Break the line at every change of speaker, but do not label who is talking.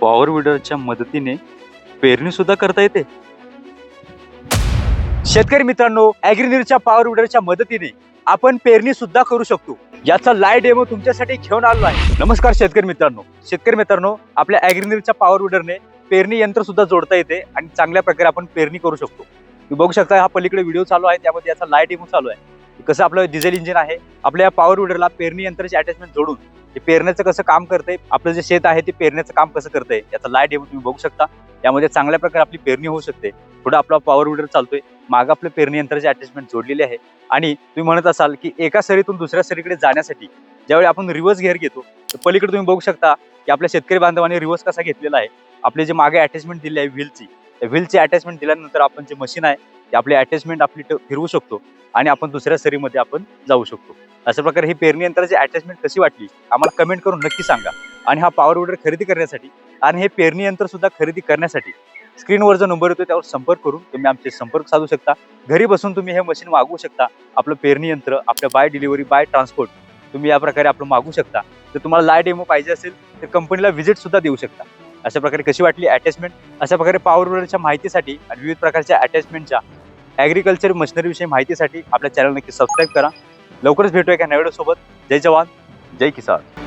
Power विडरच्या मदतीने पेरणी सुद्धा करता येते. शेतकरी मित्रांनो अॅग्रिनीरच्या पॉवर विडरच्या मदतीने आपण पेरणी सुद्धा करू शकतो. याचा लाइट डेमो तुमच्यासाठी घेऊन आलो आहे. नमस्कार शेतकरी मित्रांनो. शेतकरी मित्रांनो आपल्या अॅग्रिनीरच्या पॉवर विडरने पेरणी यंत्र सुद्धा जोडता येते आणि चांगल्या प्रकारे आपण पेरणी करू शकतो. तुम्ही बघू शकता हा पलीकडे व्हिडिओ चालू आहे त्यामध्ये याचा लाइट डेमो चालू आहे. कसं आपलं डिझेल इंजिन आहे आपल्या या पॉवर विडरला पेरणी यंत्राची अटॅचमेंट जोडून हे पेरण्याचं कसं काम करतंय आपलं जे शेत आहे ते पेरण्याचं काम कसं करतंय याचा लाइट तुम्ही बघू शकता. यामध्ये चांगल्या प्रकारे आपली पेरणी होऊ शकते. पुढे आपला पॉवर विडर चालतोय. मागं आपलं पेरणी यंत्राची अटॅचमेंट जोडलेली आहे. आणि तुम्ही म्हणत असाल की एका सरीतून दुसऱ्या सरीकडे जाण्यासाठी ज्यावेळी आपण रिव्हर्स घेर घेतो तर पलीकडे तुम्ही बघू शकता की आपल्या शेतकरी बांधवांनी रिव्हर्स कसा घेतलेला आहे. आपले जे मागे अटॅचमेंट दिली आहे व्हीलची व्हीलची अटॅचमेंट दिल्यानंतर आपण जे मशीन आहे आपली अटॅचमेंट आपली ट- फिरवू शकतो आणि आपण दुसऱ्या सरीमध्ये आपण जाऊ शकतो. अशा प्रकारे ही पेरणी यंत्राची अटॅचमेंट कशी वाटली आम्हाला कमेंट करून नक्की सांगा. आणि हा पॉवर विडर खरेदी करण्यासाठी आणि हे पेरणी यंत्र सुद्धा खरेदी करण्यासाठी स्क्रीनवर जो नंबर येतो त्यावर संपर्क करून तुम्ही आमचे संपर्क साधू शकता. घरी बसून तुम्ही हे मशीन मागवू शकता. आपलं पेरणी यंत्र आपल्या बाय डिलिव्हरी बाय ट्रान्सपोर्ट तुम्ही या प्रकारे आपलं मागू शकता. जर तुम्हाला लाय डेमो पाहिजे असेल तर कंपनीला व्हिजिट सुद्धा देऊ शकता. अशा प्रकारे कशी वाटली अटॅचमेंट अशा प्रकारे पॉवर विडरच्या माहितीसाठी आणि विविध प्रकारच्या अटॅचमेंटच्या ॲग्रिकल्चर मशिनरीविषयी माहितीसाठी आपल्या चॅनल नक्की सबस्क्राईब करा. लवकरच भेटूया एका नव्या जय जवान जय किसान.